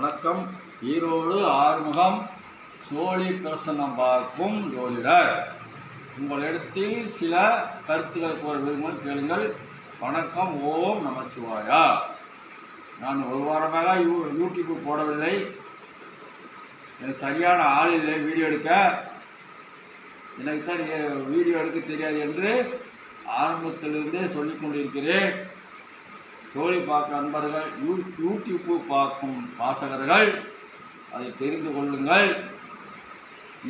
வணக்கம். ஈரோடு ஆறுமுகம் சோழி பிரசன்னம் பார்க்கும் ஜோதிடர். உங்களிடத்தில் சில கருத்துக்களை கூற விரும்பும் கேளுங்கள். வணக்கம். ஓம் நமச்சிவாயா. நான் ஒரு வாரமாக யூ யூடியூப் போடவில்லை. எனக்கு சரியான ஆள் இல்லை. வீடியோ எடுக்க. எனக்கு தான் வீடியோ எடுக்க தெரியாது என்று ஆரம்பத்திலிருந்தே சொல்லிக் கொண்டிருக்கிறேன் சோழி பார்க்க அன்பர்கள் யூ யூடியூப்பு பார்க்கும் வாசகர்கள் அதை தெரிந்து கொள்ளுங்கள்.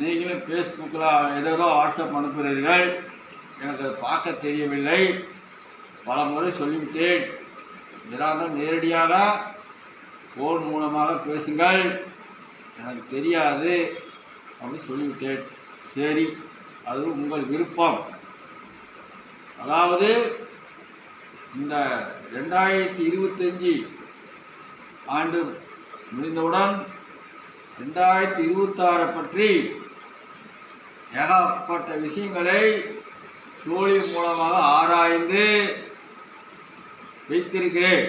நீங்களும் ஃபேஸ்புக்கில் ஏதேதோ வாட்ஸ்அப் அனுப்புகிறீர்கள். எனக்கு அதை பார்க்க தெரியவில்லை. பல முறை சொல்லிவிட்டேன். ஏதாவது நேரடியாக ஃபோன் மூலமாக பேசுங்கள். எனக்கு தெரியாது அப்படின்னு சொல்லிவிட்டேன். சரி அது உங்கள் விருப்பம். அதாவது இந்த ரெண்டாயிரத்தி இருபத்தஞ்சி ஆண்டு முடிந்தவுடன் ரெண்டாயிரத்தி இருபத்தாறை பற்றி ஏகப்பட்ட விஷயங்களை சோழி மூலமாக ஆராய்ந்து வைத்திருக்கிறேன்.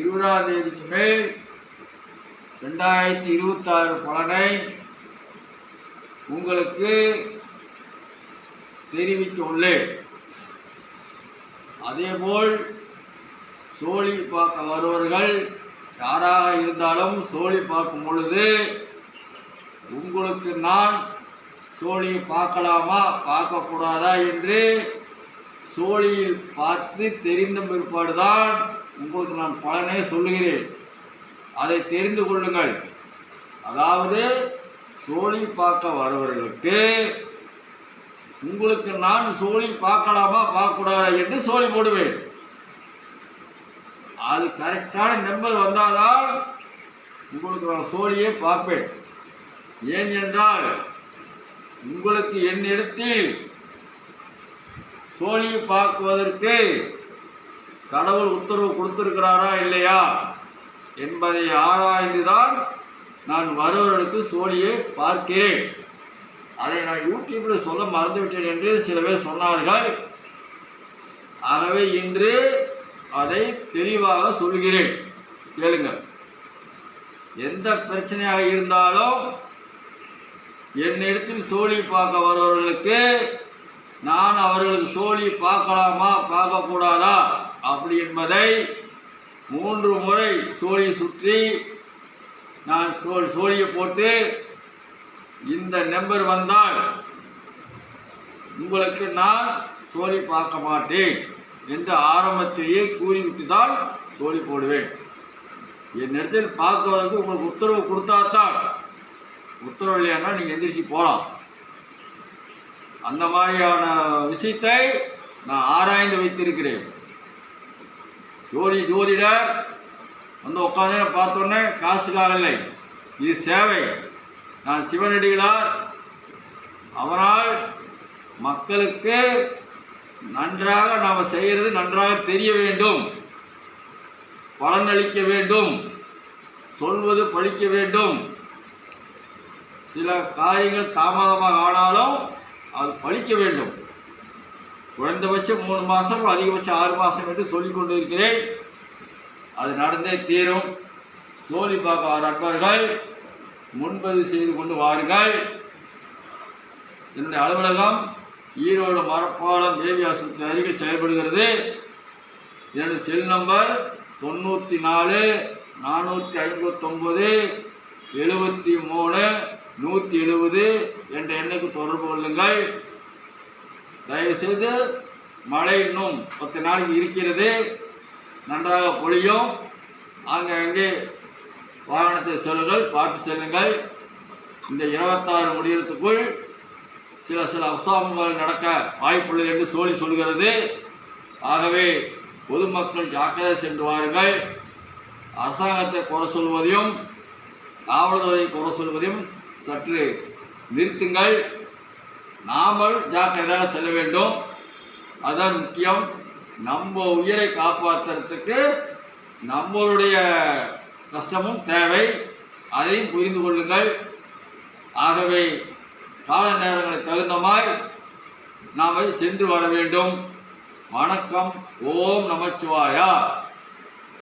இருபதாம் தேதிக்கு மேல் ரெண்டாயிரத்தி இருபத்தாறு பலனை உங்களுக்கு தெரிவிக்க உள்ளேன். அதேபோல் சோழி பார்க்க வருவர்கள் யாராக இருந்தாலும் சோழி பார்க்கும் பொழுது உங்களுக்கு நான் சோழியை பார்க்கலாமா? பார்க்கக்கூடாதா? என்று சோழியில் பார்த்து தெரிந்த பிற்பாடு தான் உங்களுக்கு நான் பலனே சொல்லுகிறேன். அதை தெரிந்து கொள்ளுங்கள். அதாவது சோழி பார்க்க வருவர்களுக்கு உங்களுக்கு நான் சோழி பார்க்கலாமா? பார்க்கக்கூடாதா என்று சோழி போடுவேன். அது கரெக்டான நம்பர் வந்தாதான் உங்களுக்கு நான் சோழியே பார்ப்பேன். ஏன் என்றால் உங்களுக்கு என்னிடத்தில் சோழியை பார்க்குவதற்கு கடவுள் உத்தரவு கொடுத்திருக்கிறாரா இல்லையா என்பதை ஆராய்ந்துதான் நான் வருவர்களுக்கு சோழியை பார்க்கிறேன். அதை நான் யூடியூப்பில் சொல்ல மறந்துவிட்டேன் என்று சில பேர் சொன்னார்கள். ஆகவே இன்று அதை தெளிவாக சொல்கிறேன். கேளுங்கள். எந்த பிரச்சனையாக இருந்தாலும் என்னிடத்தில் சோழி பார்க்க வருபவர்களுக்கு நான் அவர்களுக்கு சோழி பார்க்கலாமா பார்க்கக்கூடாதா? அப்படி என்பதை மூன்று முறை சோழி சுற்றி நான் சோ சோழியை போட்டு இந்த நம்பர் வந்தால் உங்களுக்கு நான் சோழி பார்க்க மாட்டேன் என்று ஆரம்பத்திலேயே கூறிவிட்டு தான் சோழி போடுவேன். என் இடத்தில் பார்க்குவதற்கு உங்களுக்கு உத்தரவு கொடுத்தாதான் உத்தரவு இல்லையானா நீங்கள் எந்திரிச்சு போகலாம் அந்த மாதிரியான விஷயத்தை நான் ஆராய்ந்து வைத்திருக்கிறேன். ஜோதி ஜோதிடர் வந்து உட்காந்து பார்த்தோன்னே காசுக்காக இல்லை. இது சேவை. நான் சிவனடிகளார். அவனால் மக்களுக்கு நன்றாக நாம் செய்கிறது நன்றாக தெரிய வேண்டும். பலனளிக்க வேண்டும். சொல்வது பழிக்க வேண்டும். சில காரியங்கள் தாமதமாக ஆனாலும் அது பழிக்க வேண்டும். குறைந்தபட்சம் மூணு மாதம் அதிகபட்சம் ஆறு மாதம் என்று சொல்லிக் கொண்டு இருக்கிறேன் அது நடந்தே தீரும். சோழி பார்க்க நண்பர்கள் முன்பதிவு செய்து கொண்டு வாருங்கள். என்னுடைய அலுவலகம் ஈரோடு மரப்பாளம் தேவி ஆஸ்பத்திரி அருகில் செயல்படுகிறது. என்னுடைய செல் நம்பர் தொண்ணூற்றி நாலு நானூற்றி ஐம்பத்தொம்பது எழுபத்தி மூணு நூற்றி எழுபது என்ற எண்ணுக்கு தொடர்பு கொள்ளுங்கள். தயவுசெய்து மழை இன்னும் பத்து நாளைக்கு இருக்கிறது. நன்றாக பொழியும். ஆங்காங்கே வாகனத்தை செல்லுங்கள் பார்த்து செல்லுங்கள். இந்த இருபத்தாறு முடியறதுக்குள் சில சில அசாமங்கள் நடக்க வாய்ப்புள்ளது என்று சோழி சொல்கிறது. ஆகவே பொதுமக்கள் ஜாக்கிரதை சென்று வாருங்கள். அரசாங்கத்தை குறை சொல்வதையும் காவல்துறையை குறை சொல்வதையும் சற்று நிறுத்துங்கள். நாமல் ஜாக்கிரதையாக செல்ல வேண்டும். அதன் முக்கியம். நம்ம உயிரை காப்பாற்றுறதுக்கு நம்மளுடைய கஷ்டமும் தேவை. அதையும் புரிந்து கொள்ளுங்கள். ஆகவே கால நேரங்களை தகுந்த மாதிரி நாம் சென்று வர வேண்டும். வணக்கம். ஓம் நமச்சிவாயா.